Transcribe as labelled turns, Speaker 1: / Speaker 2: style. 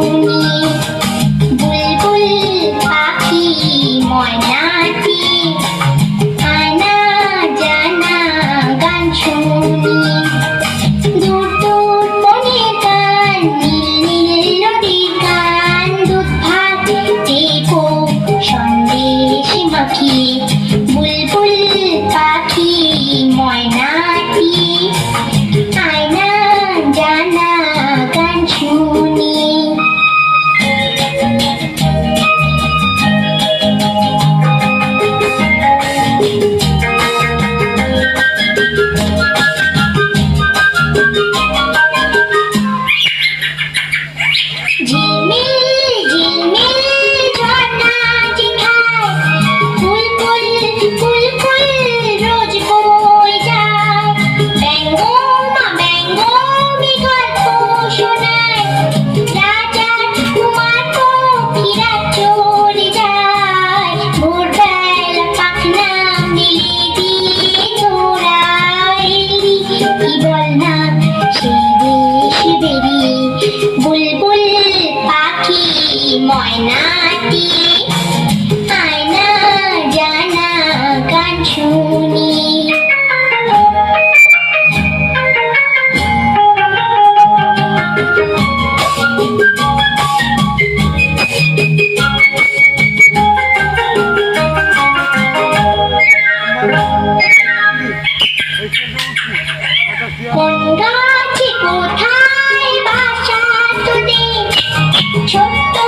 Speaker 1: Música কোন গাছে কোথায় বাসা তোদের ছোট্ট